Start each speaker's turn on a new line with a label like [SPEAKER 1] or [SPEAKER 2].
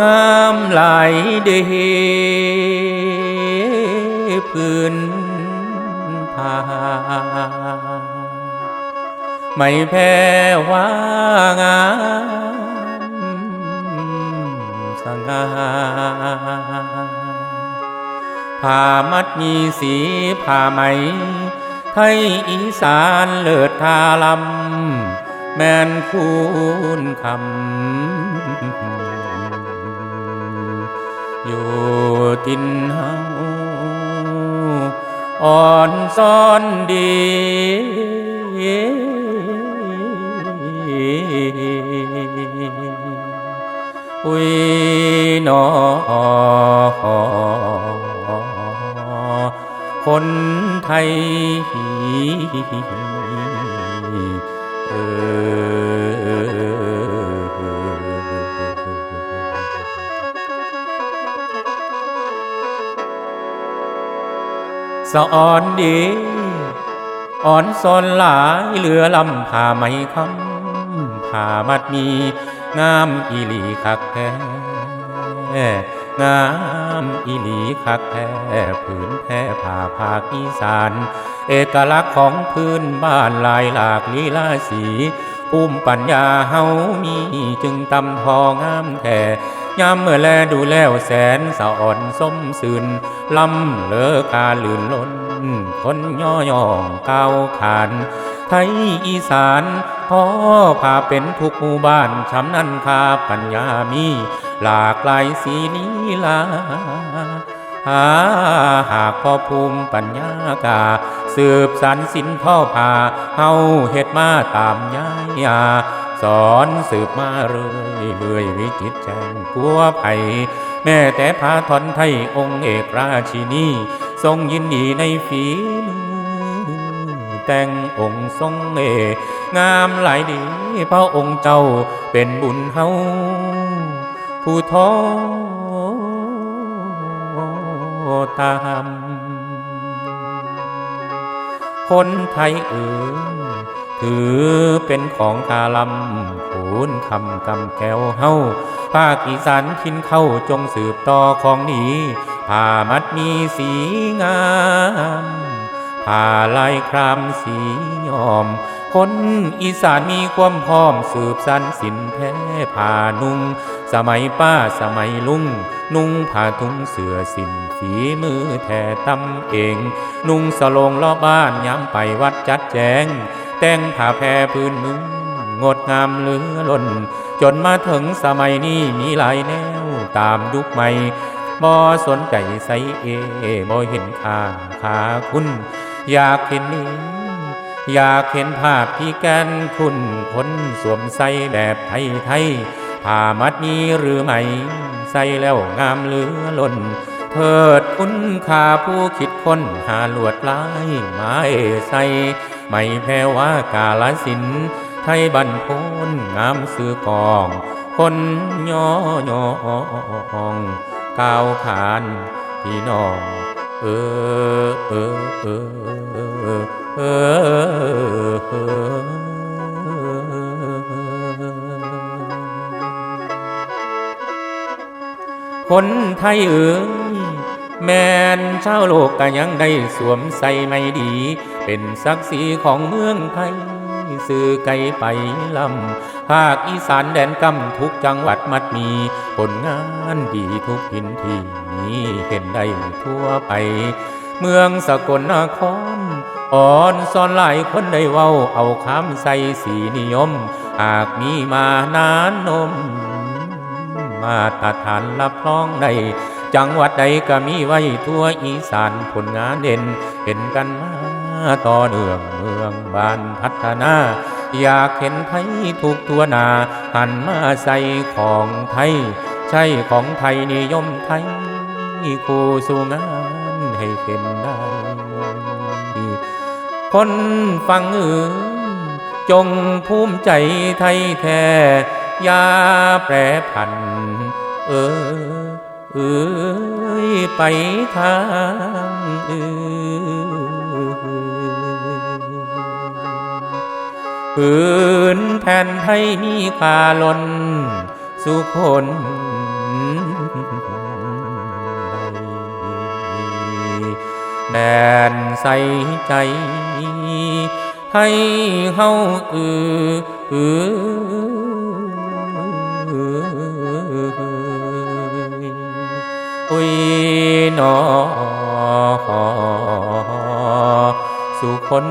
[SPEAKER 1] งามหลายเดพื้นผาไม่แพ้ว่างามสง่าผ้ามัดมีสีผ้าไหม ไทยอีสานเลิศทาลำแม่นคูณคำ อยู่ทินเฮาอ่อนซ่อนดีอุ้ยนอคนไทยเออ สะอ่อนดี อ่อนซอนหลายเหลือลำผ่าไหมคำผ่ามัดมีงามอีหลีคักแท้งามอีหลีคักแท้ผืนแพ้ผ่าภาคอีสาน เอกลักษณ์ของพื้นบ้านลายหลากลีลาสีภูมิปัญญาเฮามีจึงตำทองามแท้ ยามเมื่อแลดูแล้วแสนสะอ่อนสมสืนลำเลอกาลื่นล้นคนย่อย่องก้าวขาน ไทยอีสานพ่อพาเป็นทุกหมู่บ้านช้ำนันคาปัญญามี หลากหลายสีนีลาหาหากพ่อภูมิปัญญากา สืบสรรสินพ่อพาเฮาเฮ็ดมาตามยายา สอนสืบมาเรื่อยเรื่อยวิจิตแจงกลัวภัย แม้แต่พาทอนไทยองค์เอกราชินี ทรงยินดีในฝีมือแต่งองค์ทรงเองามหลายดีพระองค์เจ้าเป็นบุญเฮาผู้ท้อตาม คนไทยเอ๋ยถือเป็นของคาลำขูนคำกำแก้วเฮาภาคอีสานทินเข้าจงสืบต่อของนี้ผ้ามัดมีสีงามผ้าลายครามสียอม คนอีสานมีความพร้อมสืบสันสินแท้ผ้านุ่ง สมัยป้าสมัยลุง นุ่งผ้าทุงเสือสินฝีมือแท่ตำเอง นุ่งสโลงล้อบ้านย้ำไปวัดจัดแจง แต่งผ้าแพรพื้นเมืองงดงามเหลือล้น จนมาถึงสมัยนี้มีหลายแนวตามยุคใหม่บ่สนใจใสเอบ่เห็นค่าค่าคุณ อยากเห็นนี้ อยากเห็นภาพที่แกนคุณคนสวมใส่แบบไทยไทย ผ้ามัดนี้หรือไม่ ใส่แล้วงามเหลือล้นเถิดคุณค่าผู้คิดค้นหาลวดลายไม้ใส่ไม่แพ้ว่ากาลสิน ไทยบันพนงามสื่อกอง คนย่อยองก้าวขานพี่น้อง เออเออเออเออ คนไทยเอ๋ยแมนชาวโลกก็ยังได้สวมใส่ไม่ดี เป็นศักดิ์ศรีของเมืองไทย สื่อไกลไปลำภาคอีสานแดนกำทุกจังหวัดมัดมีผลงานดีทุกพินที่เห็นได้ทั่วไป เมืองสกลนครอ่อนซอนหลายคนได้เว้าเอาคำใส่สีนิยม หากมีมานานนม มาตรฐานรับรองได้จังหวัดใดก็มีไว้ทั่วอีสานผลงานเด่นเห็นกันมาต่อเนื่องเมืองบ้านพัฒนา อยากเห็นไทยทุกตัวหนา หันมาใส่ของไทย ใช่ของไทยนิยมไทยคู่สู่งานให้เป็นได้ คนฟังเอ๋ยจงภูมิใจไทยแท้อย่าแปรผัน เออเอยไปทางอื่นพื้นแผ่นไทยมีคาล้นสุคนใดแดนใสใจให้เฮาเอืออือ นอสู่คน